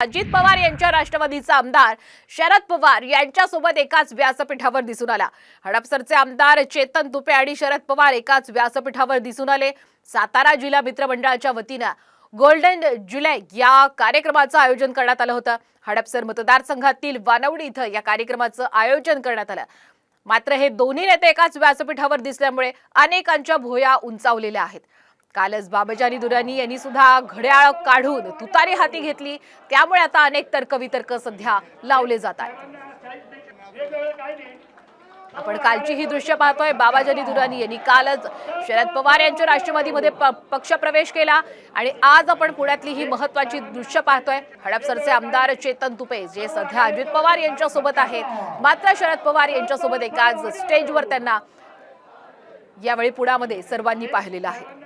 अजित पवार यांच्या राष्ट्रवादीचा आमदार शरद पवार यांच्यासोबत एकाच व्यासपीठावर दिसून आला. हडपसरचे आमदार चेतन तुपे आणि शरद पवार एकाच व्यासपीठावर दिसून आले. सातारा जिल्हा मित्रमंडळाच्या वतीनं गोल्डन जुलै या कार्यक्रमाचं आयोजन करण्यात आलं होतं. हडपसर मतदारसंघातील वानवडी इथं या कार्यक्रमाचं आयोजन करण्यात आलं. मात्र हे दोन्ही नेते एकाच व्यासपीठावर दिसल्यामुळे अनेकांच्या भोया उंचावलेल्या आहेत. कालच बाबाजानी दुरानी यांनी सुद्धा घड्याळ काढून तुतारी हाती घेतली. त्यामुळे आता अनेक तर्कवितर्क सध्या लावले जात आहेत. आपण कालची ही दृश्य पाहतोय. बाबाजानी दुरानी यांनी कालच शरद पवार यांच्या राष्ट्रवादीमध्ये प- पक्षप्रवेश केला. आणि आज आपण पुण्यातली ही महत्वाची दृश्य पाहतोय. हडपसरचे आमदार चेतन तुपे जे सध्या अजित पवार यांच्यासोबत आहेत. मात्र शरद पवार यांच्यासोबत एकाच स्टेजवर त्यांना यावेळी पुण्यामध्ये सर्वांनी पाहिलेलं आहे.